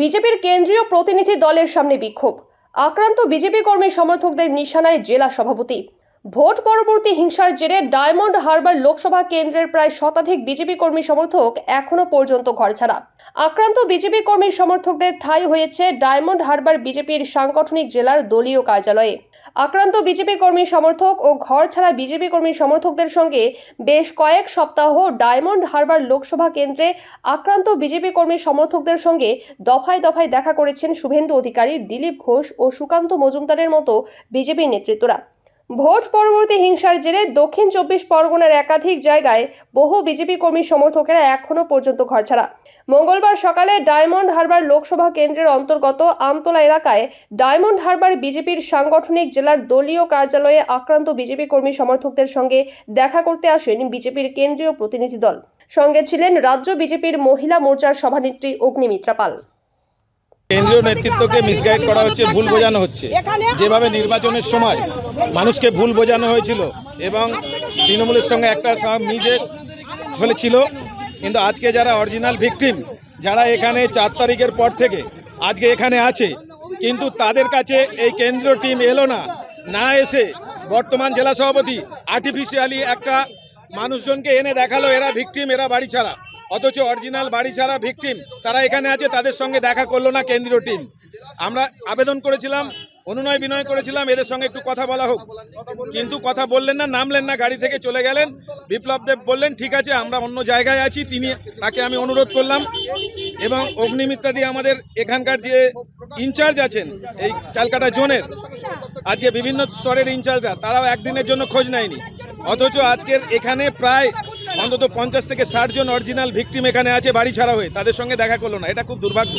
বিজেপির কেন্দ্রীয় প্রতিনিধি দলের সামনে বিক্ষোভ। আক্রান্ত বিজেপি কর্মী সমর্থকদের নিশানায় জেলা সভাপতি ভোট পরবর্তী হিংসার জেরে ডায়মন্ড হারবার লোকসভা কেন্দ্রের প্রায় শতাধিক বিজেপি কর্মী সমর্থক এখনও পর্যন্ত ঘর ছাড়া আক্রান্ত বিজেপি কর্মী সমর্থকদের ঠাঁই হয়েছে ডায়মন্ড হারবার বিজেপির সাংগঠনিক জেলার দলীয় কার্যালয়ে। আক্রান্ত বিজেপি কর্মী সমর্থক ও ঘর ছাড়া বিজেপি কর্মী সমর্থকদের সঙ্গে বেশ কয়েক সপ্তাহ ডায়মন্ড হারবার লোকসভা কেন্দ্রে আক্রান্ত বিজেপি কর্মী সমর্থকদের সঙ্গে দফায় দফায় দেখা করেছেন শুভেন্দু অধিকারী, দিলীপ ঘোষ ও সুকান্ত মজুমদারের মতো বিজেপির নেতৃত্বরা। ভোট পরবর্তী হিংসার জেরে দক্ষিণ চব্বিশ পরগনার একাধিক জায়গায় বহু বিজেপি কর্মী সমর্থকেরা এখনও পর্যন্ত ঘরছাড়া। মঙ্গলবার সকালে ডায়মন্ড হারবার লোকসভা কেন্দ্রের অন্তর্গত আমতলা এলাকায় ডায়মন্ড হারবার বিজেপির সাংগঠনিক জেলার দলীয় কার্যালয়ে আক্রান্ত বিজেপি কর্মী সমর্থকদের সঙ্গে দেখা করতে আসেন বিজেপির কেন্দ্রীয় প্রতিনিধি দল। সঙ্গে ছিলেন রাজ্য বিজেপির মহিলা মোর্চার সভানেত্রী অগ্নিমিত্রা পাল। কেন্দ্রীয় নেতৃত্বকে মিসগাইড করা হচ্ছে ভুল বোঝানো হচ্ছে। যেভাবে নির্বাচনের সময় মানুষকে ভুল বোঝানো হয়েছিল এবং তৃণমূলের সঙ্গে একটা নিজে চলেছিল। কিন্তু আজকে যারা অরিজিনাল ভিকটিম যারা এখানে চার তারিখের পর থেকে আজকে এখানে আছে কিন্তু তাদের কাছে এই কেন্দ্রীয় টিম এলো না। না এসে বর্তমান জেলা সভাপতি আর্টিফিশিয়ালি একটা মানুষজনকে এনে দেখাল এরা ভিকটিম এরা বাড়ি ছাড়া। অথচ অরিজিনাল বাড়ি ছাড়া ভিকটিম তারা এখানে আছে, তাদের সঙ্গে দেখা করল না কেন্দ্রীয় টিম। আমরা আবেদন করেছিলাম, অনুনয় বিনয় করেছিলাম, এদের সঙ্গে একটু কথা বলা হোক। কিন্তু কথা বললেন না, নামলেন না, গাড়ি থেকে চলে গেলেন। বিপ্লব দেব বললেন, ঠিক আছে, আমরা অন্য জায়গায় আছি, তিনি, তাকে আমি অনুরোধ করলাম। এবং অগ্নিমিত্রা দিয়ে আমাদের এখানকার যে ইনচার্জ আছেন, এই ক্যালকাটা জোনের, আজকে বিভিন্ন স্তরের ইনচার্জরা, তারাও একদিনের জন্য খোঁজ নেয়নি। অথচ আজকের এখানে প্রায় অন্তত পঞ্চাশ থেকে ষাট জন অরিজিনাল ভিকটিম এখানে আছে, বাড়ি ছাড়া হয়ে। তাদের সঙ্গে দেখা করল না। এটা খুব দুর্ভাগ্য।